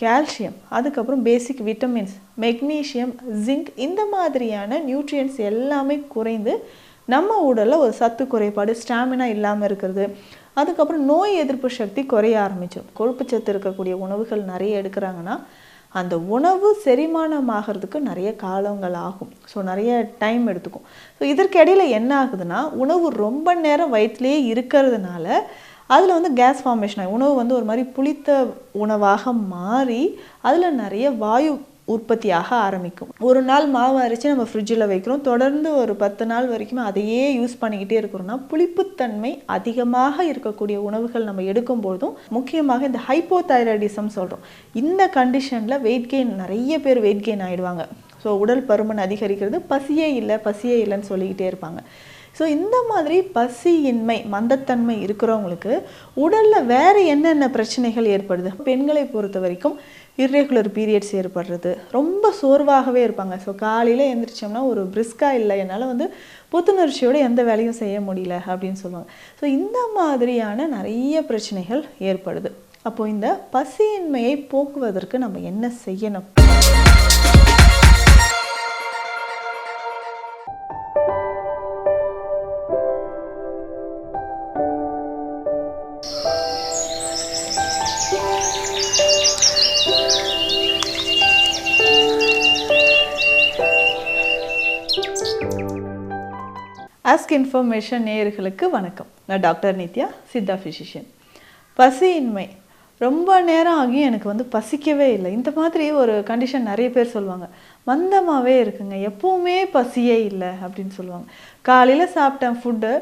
Calcium அதுக்கப்புறம் பேசிக் vitamins magnesium zinc இந்த மாதிரியான நியூட்ரியன்ஸ் எல்லாமே குறைந்து நம்ம உடலில் ஒரு சத்து குறைபாடு ஸ்டாமினா இல்லாமல் இருக்கிறது. அதுக்கப்புறம் நோய் எதிர்ப்பு சக்தி குறைய ஆரம்பிச்சிடும் கொழுப்புச்சத்து இருக்கக்கூடிய உணவுகள் நிறைய எடுக்கிறாங்கன்னா அந்த உணவு செரிமானமாகிறதுக்கு நிறைய காலங்கள் ஆகும். ஸோ நிறைய டைம் எடுத்துக்கும். ஸோ இதற்கிடையில் என்ன ஆகுதுன்னா உணவு ரொம்ப நேரம் வயிற்றுலேயே இருக்கிறதுனால அதில் வந்து கேஸ் ஃபார்மேஷன் ஆகி உணவு வந்து ஒரு மாதிரி புளித்த உணவாக மாறி அதில் நிறைய வாயு உற்பத்தியாக ஆரம்பிக்கும். ஒரு நாள் மாவு அரைச்சி நம்ம ஃப்ரிட்ஜில் வைக்கிறோம். தொடர்ந்து ஒரு பத்து நாள் வரைக்கும் அதையே யூஸ் பண்ணிக்கிட்டே இருக்கிறோம்னா புளிப்புத்தன்மை அதிகமாக இருக்கக்கூடிய உணவுகள் நம்ம எடுக்கும்போதும் முக்கியமாக இந்த ஹைப்போதைராய்டிசம் சொல்கிறோம் இந்த கண்டிஷனில் வெயிட் கெயின் நிறைய பேர் வெயிட் கெயின் ஆகிடுவாங்க ஸோ உடல் பருமன் அதிகரிக்கிறது பசியே இல்லை பசியே இல்லைன்னு சொல்லிக்கிட்டே இருப்பாங்க. ஸோ இந்த மாதிரி பசியின்மை மந்தத்தன்மை இருக்கிறவங்களுக்கு உடலில் வேறு என்னென்ன பிரச்சனைகள் ஏற்படுது? பெண்களை பொறுத்த வரைக்கும் இர்ரெகுலர் பீரியட்ஸ் ஏற்படுறது. ரொம்ப சோர்வாகவே இருப்பாங்க. ஸோ காலையில் எழுந்திரிச்சோம்னா ஒரு பிரிஸ்காக இல்லை என்னால் வந்து புத்துணர்ச்சியோடு எந்த வேலையும் செய்ய முடியல அப்படின்னு சொல்லுவாங்க. ஸோ இந்த மாதிரியான நிறைய பிரச்சனைகள் ஏற்படுது. அப்போது இந்த பசியின்மையை போக்குவதற்கு நம்ம என்ன செய்யணும்? ஆஸ்க் இன்ஃபர்மேஷன் நேயர்களுக்கு வணக்கம். நான் டாக்டர் நித்யா சித்தா ஃபிசிஷியன் பசியின்மை. ரொம்ப நேரம் ஆகியும் எனக்கு வந்து பசிக்கவே இல்லை. இந்த மாதிரி ஒரு கண்டிஷன் நிறைய பேர் சொல்லுவாங்க. மந்தமாகவே இருக்குங்க. எப்போவுமே பசியே இல்லை அப்படின்னு சொல்லுவாங்க. காலையில் சாப்பிட்டேன் ஃபுட்டு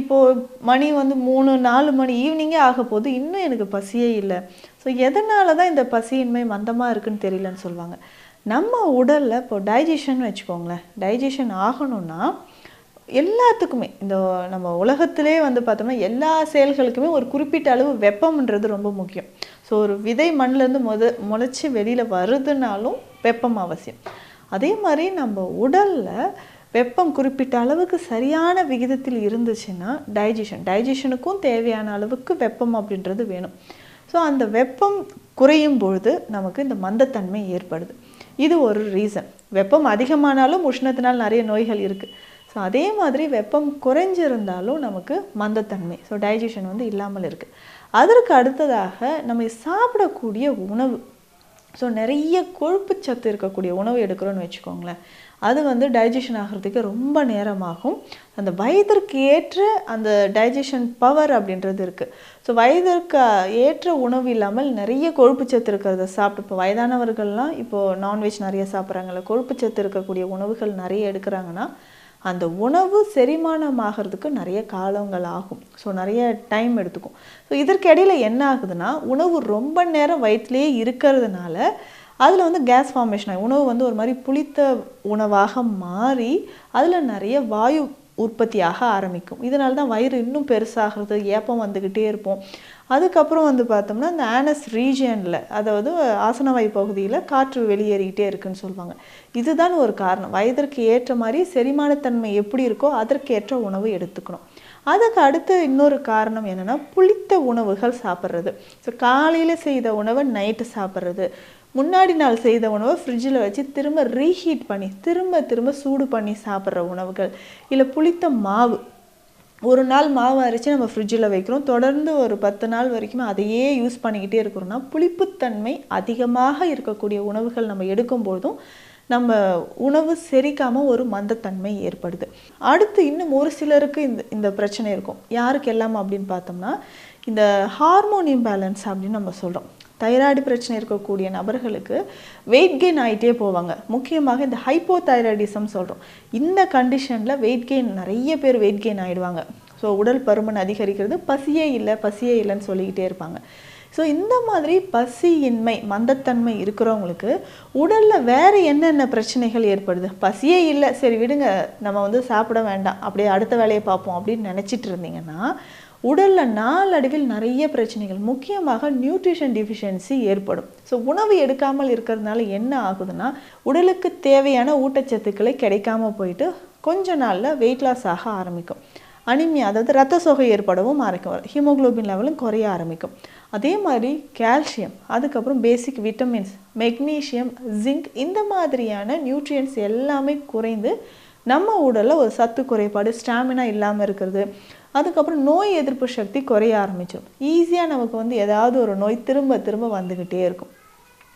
இப்போது மணி வந்து மூணு நாலு மணி ஈவினிங்கே ஆக போது இன்னும் எனக்கு பசியே இல்லை. ஸோ எதனால தான் இந்த பசியின்மை மந்தமாக இருக்குன்னு தெரியலன்னு சொல்லுவாங்க. நம்ம உடலில் இப்போ டைஜஷன் வச்சுக்கோங்களேன். டைஜஷன் ஆகணும்னா எல்லாத்துக்குமே. இந்த நம்ம உலகத்திலே வந்து பார்த்தோம்னா எல்லா செயல்களுக்குமே ஒரு குறிப்பிட்ட அளவு வெப்பம்ன்றது ரொம்ப முக்கியம். ஸோ ஒரு விதை மண்ணிலேருந்து முத முளைச்சி வெளியில் வருதுனாலும் வெப்பம் அவசியம். அதே மாதிரி நம்ம உடலில் வெப்பம் குறிப்பிட்ட அளவுக்கு சரியான விகிதத்தில் இருந்துச்சுன்னா டைஜஷன் டைஜஷனுக்கும் தேவையான அளவுக்கு வெப்பம் அப்படின்றது வேணும். ஸோ அந்த வெப்பம் குறையும் பொழுது நமக்கு இந்த மந்தத்தன்மை ஏற்படுது. இது ஒரு ரீசன் வெப்பம் அதிகமானாலும் உஷ்ணத்தினால் நிறைய நோய்கள் இருக்குது ஸோ அதே மாதிரி வெப்பம் குறைஞ்சிருந்தாலும் நமக்கு மந்தத்தன்மை. ஸோ டைஜஷன் வந்து இல்லாமல் இருக்குது அதற்கு அடுத்ததாக நம்ம சாப்பிடக்கூடிய உணவு. ஸோ நிறைய கொழுப்பு சத்து இருக்கக்கூடிய உணவு எடுக்கிறோன்னு வச்சுக்கோங்களேன். அது வந்து டைஜஷன் ஆகிறதுக்கு ரொம்ப நேரமாகும். அந்த வயதிற்கு ஏற்ற அந்த டைஜஷன் பவர் அப்படின்றது இருக்குது ஸோ வயதிற்கு ஏற்ற உணவு இல்லாமல் நிறைய கொழுப்பு சத்து இருக்கிறத சாப்பிட்டு இப்போ வயதானவர்கள்லாம் இப்போது நான்வெஜ் நிறைய சாப்பிட்றாங்கல்ல கொழுப்பு சத்து இருக்கக்கூடிய உணவுகள் நிறைய எடுக்கிறாங்கன்னா அந்த உணவு செரிமானம் ஆகிறதுக்கு நிறைய காலங்கள் ஆகும் ஸோ நிறைய டைம் எடுத்துக்கும். ஸோ இதற்கிடையில் என்ன ஆகுதுன்னா உணவு ரொம்ப நேரம் வயிற்றுலேயே இருக்கிறதுனால அதில் வந்து கேஸ் ஃபார்மேஷன் ஆகும் உணவு வந்து ஒரு மாதிரி புளித்த உணவாக மாறி அதில் நிறைய வாயு உற்பத்தியாக ஆரம்பிக்கும். இதனால தான் வயிறு இன்னும் பெருசாகிறது ஏப்பம் வந்துக்கிட்டே இருப்போம். அதுக்கப்புறம் வந்து பார்த்தோம்னா இந்த ஆனஸ் ரீஜியனில் அதாவது ஆசனவாய் பகுதியில் காற்று வெளியேறிக்கிட்டே இருக்குன்னு சொல்லுவாங்க. இதுதான் ஒரு காரணம். வயதிற்கு ஏற்ற மாதிரி செரிமானத்தன்மை எப்படி இருக்கோ அதற்கேற்ற உணவு எடுத்துக்கணும். அதுக்கு அடுத்து இன்னொரு காரணம் என்னென்னா புளித்த உணவுகள் சாப்பிட்றது. ஸோ காலையில் செய்த உணவை நைட்டு சாப்பிட்றது. முன்னாடி நாள் செய்த உணவை ஃப்ரிட்ஜில் வச்சு திரும்ப ரீஹீட் பண்ணி திரும்ப திரும்ப சூடு பண்ணி சாப்பிட்ற உணவுகள். இல்லை புளித்த மாவு. ஒரு நாள் மாவு அரைச்சி நம்ம ஃப்ரிட்ஜில் வைக்கிறோம். தொடர்ந்து ஒரு பத்து நாள் வரைக்கும் அதையே யூஸ் பண்ணிக்கிட்டே இருக்கிறோம்னா புளிப்புத்தன்மை அதிகமாக இருக்கக்கூடிய உணவுகள் நம்ம எடுக்கும்போதும் நம்ம உணவு செரிக்காமல் ஒரு மந்தத்தன்மை ஏற்படுது. அடுத்து இன்னும் ஒரு சிலருக்கு இந்த இந்த பிரச்சனை இருக்கும். யாருக்கு எல்லாம் அப்படின்னு பார்த்தோம்னா இந்த ஹார்மோன் இம்பேலன்ஸ் அப்படின்னு நம்ம சொல்கிறோம் தைராய்டு பிரச்சனை இருக்கக்கூடிய நபர்களுக்கு வெயிட் கெயின் ஆகிட்டே போவாங்க. முக்கியமாக இந்த ஹைப்போதைராய்டிசம் சொல்கிறோம் இந்த கண்டிஷனில் வெயிட் கெயின் நிறைய பேர் வெயிட் கெயின் ஆகிடுவாங்க ஸோ உடல் பருமன் அதிகரிக்கிறது பசியே இல்லை பசியே இல்லைன்னு சொல்லிக்கிட்டே இருப்பாங்க. ஸோ இந்த மாதிரி பசியின்மை மந்தத்தன்மை இருக்கிறவங்களுக்கு உடலில் வேறு என்னென்ன பிரச்சனைகள் ஏற்படுது? பசியே இல்லை சரி விடுங்க நம்ம வந்து சாப்பிட வேண்டாம் அப்படியே அடுத்த வேலையை பார்ப்போம் அப்படின்னு நினச்சிட்டு இருந்தீங்கன்னா உடலில் நாளடைவில் நிறைய பிரச்சனைகள். முக்கியமாக நியூட்ரிஷன் டிஃபிஷியன்சி ஏற்படும். ஸோ உணவு எடுக்காமல் இருக்கிறதுனால என்ன ஆகுதுன்னா உடலுக்கு தேவையான ஊட்டச்சத்துக்களை கிடைக்காம போயிட்டு கொஞ்ச நாளில் வெயிட் லாஸ் ஆக ஆரம்பிக்கும். அனிமியா அதாவது ரத்த சோகை ஏற்படவும் ஆரம்பிக்கும். ஹீமோகுளோபின் லெவலும் குறைய ஆரம்பிக்கும். அதே மாதிரி கால்சியம் அதுக்கப்புறம் பேசிக் விட்டமின்ஸ் மெக்னீஷியம் ஜிங்க் இந்த மாதிரியான நியூட்ரியன்ஸ் எல்லாமே குறைந்து நம்ம உடலில் ஒரு சத்து குறைபாடு ஸ்டாமினா இல்லாமல் இருக்கிறது. அதுக்கப்புறம் நோய் எதிர்ப்பு சக்தி குறைய ஆரம்பிச்சிடும். ஈஸியாக நமக்கு வந்து ஏதாவது ஒரு நோய் திரும்ப திரும்ப வந்துக்கிட்டே இருக்கும்.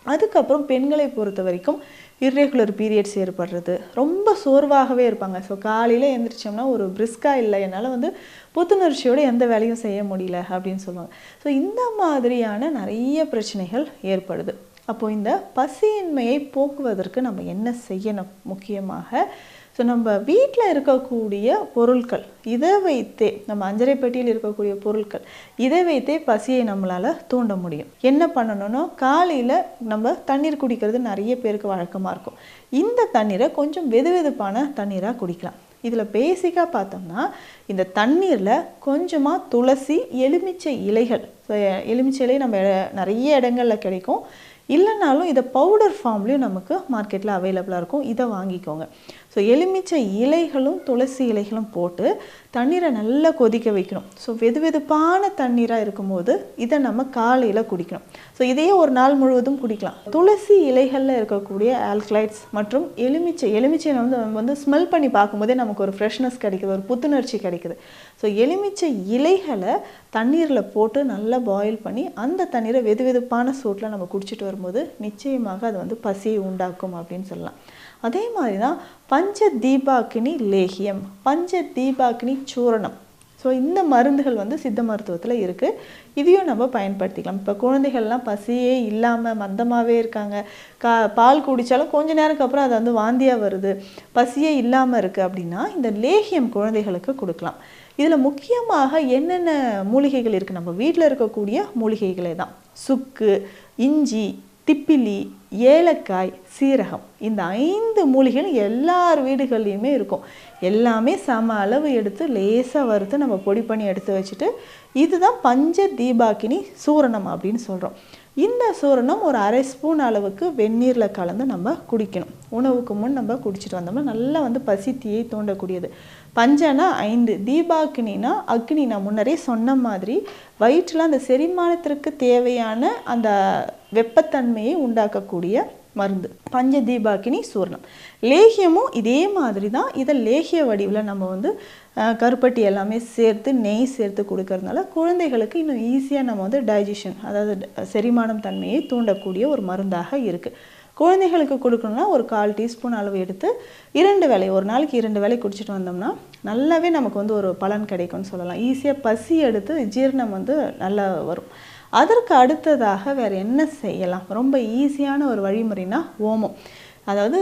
அதுக்கப்புறம் பெண்களை பொறுத்த வரைக்கும் இர்ரெகுலர் பீரியட்ஸ் ஏற்படுறது. ரொம்ப சோர்வாகவே இருப்பாங்க. ஸோ காலையில் எழுந்திரிச்சோம்னா ஒரு பிரிஸ்காக இல்லை என்னால் வந்து புத்துணர்ச்சியோடு எந்த வேலையும் செய்ய முடியல அப்படின்னு சொல்லுவாங்க. ஸோ இந்த மாதிரியான நிறைய பிரச்சனைகள் ஏற்படுது. அப்போது இந்த பசியின்மையை போக்குவதற்கு நம்ம என்ன செய்யணும்? முக்கியமாக ஸோ நம்ம வீட்டில் இருக்கக்கூடிய பொருட்கள் இதை வைத்தே நம்ம அஞ்சரை பெட்டியில் இருக்கக்கூடிய பொருட்கள் இதை வைத்தே பசியை நம்மளால் தூண்ட முடியும். என்ன பண்ணணும்னா காலையில் நம்ம தண்ணீர் குடிக்கிறது நிறைய பேருக்கு வழக்கமாக இருக்கும். இந்த தண்ணீரை கொஞ்சம் வெது வெதுப்பான தண்ணீராக குடிக்கலாம். இதில் பேசிக்காக பார்த்தோம்னா இந்த தண்ணீரில் கொஞ்சமாக துளசி எலுமிச்சை இலைகள் எலுமிச்சை இலை நம்ம நிறைய இடங்களில் கிடைக்கும். இல்லைனாலும் இதை பவுடர் ஃபார்ம்லேயும் நமக்கு மார்க்கெட்டில் அவைலபிளாக இருக்கும். இதை வாங்கிக்கோங்க. ஸோ எலுமிச்சை இலைகளும் துளசி இலைகளும் போட்டு தண்ணீரை நல்லா கொதிக்க வைக்கணும். ஸோ வெது வெதுப்பான தண்ணீராக இருக்கும்போது இதை நம்ம காலையில் குடிக்கணும். ஸோ இதையே ஒரு நாள் முழுவதும் குடிக்கலாம். துளசி இலைகளில் இருக்கக்கூடிய ஆல்கலைட்ஸ் மற்றும் எலுமிச்சை எலுமிச்சை வந்து வந்து ஸ்மெல் பண்ணி பார்க்கும்போதே நமக்கு ஒரு ஃப்ரெஷ்னஸ் கிடைக்குது ஒரு புத்துணர்ச்சி கிடைக்குது. ஸோ எலுமிச்சை இலைகளை தண்ணீரில் போட்டு நல்லா பாயில் பண்ணி அந்த தண்ணீரை வெது வெதுப்பான சூட்டில் நம்ம குடிச்சிட்டு வரும்போது நிச்சயமாக அது வந்து பசியை உண்டாக்கும் அப்படின்னு சொல்லலாம். அதே மாதிரி தான் பஞ்ச தீபாக்கினி லேகியம் பஞ்ச தீபாக்கினி சூரணம். ஸோ இந்த மருந்துகள் வந்து சித்த மருத்துவத்தில் இருக்குது இதையும் நம்ம பயன்படுத்திக்கலாம். இப்போ குழந்தைகள்லாம் பசியே இல்லாமல் மந்தமாகவே இருக்காங்க. கா பால் குடித்தாலும் கொஞ்ச நேரத்துக்கு அப்புறம் அது வந்து வாந்தியாக வருது. பசியே இல்லாமல் இருக்குது அப்படின்னா இந்த லேகியம் குழந்தைகளுக்கு கொடுக்கலாம். இதில் முக்கியமாக என்னென்ன மூலிகைகள் இருக்குது நம்ம வீட்டில் இருக்கக்கூடிய மூலிகைகளே தான். சுக்கு இஞ்சி Tipili. ஏலக்காய் சீரகம். இந்த ஐந்து மூலிகைகள் எல்லார் வீடுகள்லேயுமே இருக்கும். எல்லாமே சம அளவு எடுத்து லேசாக வறுத்து நம்ம பொடி பண்ணி எடுத்து வச்சுட்டு இதுதான் பஞ்ச தீபாக்கினி சூரணம் அப்படின்னு சொல்கிறோம் இந்த சூரணம் ஒரு அரை ஸ்பூன் அளவுக்கு வெந்நீரில் கலந்து நம்ம குடிக்கணும். உணவுக்கு முன் நம்ம குடிச்சிட்டு வந்தோம்னா நல்லா வந்து பசி தீயை தூண்டக்கூடியது. பஞ்சனா ஐந்து தீபாக்கினா அக்னி. நான் முன்னரே சொன்ன மாதிரி வயிற்றில் அந்த செரிமானத்திற்கு தேவையான அந்த வெப்பத்தன்மையை உண்டாக்கக்கூடிய மருந்து. பஞ்ச தீபாக்கினி சூர்ணம். லேகியமும் இதே மாதிரி தான் இதை லேகிய வடிவில் நம்ம வந்து கருப்பட்டி எல்லாமே சேர்த்து நெய் சேர்த்து கொடுக்கறதுனால குழந்தைகளுக்கு இன்னும் ஈஸியாக நம்ம வந்து டைஜஷன் அதாவது செரிமானம் தன்மையை தூண்டக்கூடிய ஒரு மருந்தாக இருக்குது குழந்தைகளுக்கு கொடுக்கணும்னா ஒரு கால் டீஸ்பூன் அளவு எடுத்து இரண்டு வேலை ஒரு நாளைக்கு இரண்டு வேலை குடிச்சிட்டு வந்தோம்னா நல்லாவே நமக்கு வந்து ஒரு பலன் கிடைக்கும்னு சொல்லலாம். ஈஸியாக பசி எடுத்து ஜீரணம் வந்து நல்லா வரும். அதற்கு அடுத்ததாக வேறு என்ன செய்யலாம்? ரொம்ப ஈஸியான ஒரு வழிமுறைனா ஓமம். அதாவது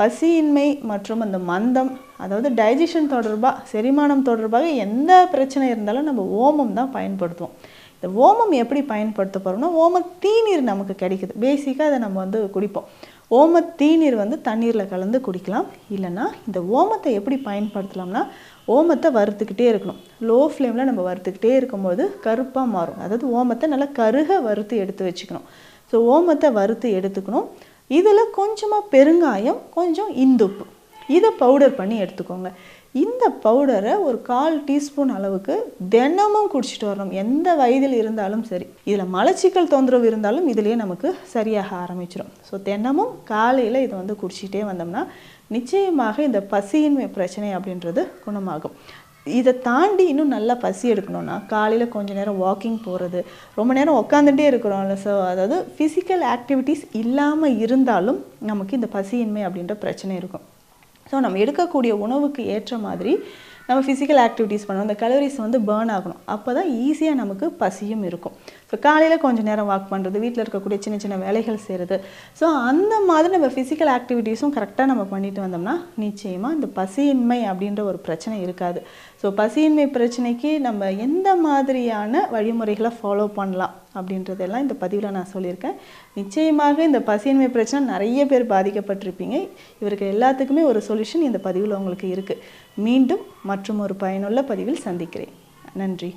பசியின்மை மற்றும் அந்த மந்தம் அதாவது டைஜஷன் தொடர்பாக செரிமானம் தொடர்பாக எந்த பிரச்சனை இருந்தாலும் நம்ம ஓமம் தான் பயன்படுத்துவோம். இந்த ஓமம் எப்படி பயன்படுத்த போகிறோம்னா ஓம தீநீர் நமக்கு கிடைக்குது. பேசிக்காக அதை நம்ம வந்து குடிப்போம். ஓம தீநீர் வந்து தண்ணீரில் கலந்து குடிக்கலாம். இல்லைன்னா இந்த ஓமத்தை எப்படி பயன்படுத்தலாம்னா ஓமத்தை வறுத்துக்கிட்டே இருக்கணும். லோ ஃப்ளேமில் நம்ம வறுத்துக்கிட்டே இருக்கும்போது கருப்பாக மாறும். அதாவது ஓமத்தை நல்லா கருக வறுத்து எடுத்து வச்சுக்கணும். ஸோ ஓமத்தை வறுத்து எடுத்துக்கணும். இதில் கொஞ்சமாக பெருங்காயம் கொஞ்சம் இந்துப்பு. இதை பவுடர் பண்ணி எடுத்துக்கோங்க. இந்த பவுடரை ஒரு கால் டீஸ்பூன் அளவுக்கு தினமும் குடிச்சிட்டு வரணும். எந்த வயதில் இருந்தாலும் சரி. இதில் மலச்சிக்கல் தொந்தரவு இருந்தாலும் இதுலேயே நமக்கு சரியாக ஆரம்பிச்சிடும் ஸோ தினமும் காலையில் இதை வந்து குடிச்சிட்டே வந்தோம்னா நிச்சயமாக இந்த பசியின்மை பிரச்சனை அப்படின்றது குணமாகும். இதை தாண்டி இன்னும் நல்லா பசி எடுக்கணும்னா காலையில் கொஞ்ச நேரம் வாக்கிங் போகிறது ரொம்ப நேரம் உட்காந்துட்டே இருக்கிறோம்ல ஸோ அதாவது ஃபிசிக்கல் ஆக்டிவிட்டீஸ் இல்லாமல் இருந்தாலும் நமக்கு இந்த பசியின்மை அப்படின்ற பிரச்சனை இருக்கும். ஸோ நம்ம எடுக்கக்கூடிய உணவுக்கு ஏற்ற மாதிரி நம்ம ஃபிசிக்கல் ஆக்டிவிட்டீஸ் பண்ணணும். அந்த கலோரிஸ் வந்து பேர்ன் ஆகணும். அப்போ தான் ஈஸியாக நமக்கு பசியும் இருக்கும். ஸோ காலையில் கொஞ்சம் நேரம் வாக் பண்ணுறது வீட்டில் இருக்கக்கூடிய சின்ன சின்ன வேலைகள் செய்கிறது ஸோ அந்த மாதிரி நம்ம ஃபிசிக்கல் ஆக்டிவிட்டீஸும் கரெக்டாக நம்ம பண்ணிட்டு வந்தோம்னா நிச்சயமாக இந்த பசியின்மை அப்படின்ற ஒரு பிரச்சனை இருக்காது. ஸோ பசியின்மை பிரச்சனைக்கு நம்ம எந்த மாதிரியான வழிமுறைகளை ஃபாலோ பண்ணலாம் அப்படின்றதெல்லாம் இந்த பதிவில் நான் சொல்லியிருக்கேன். நிச்சயமாக இந்த பசியின்மை பிரச்சனை நிறைய பேர் பாதிக்கப்பட்டிருப்பீங்க. இவருக்கு எல்லாத்துக்குமே ஒரு சொல்யூஷன் இந்த பதிவில் உங்களுக்கு இருக்குது மீண்டும் மற்றும் ஒரு பயனுள்ள பதிவில் சந்திக்கிறேன். நன்றி.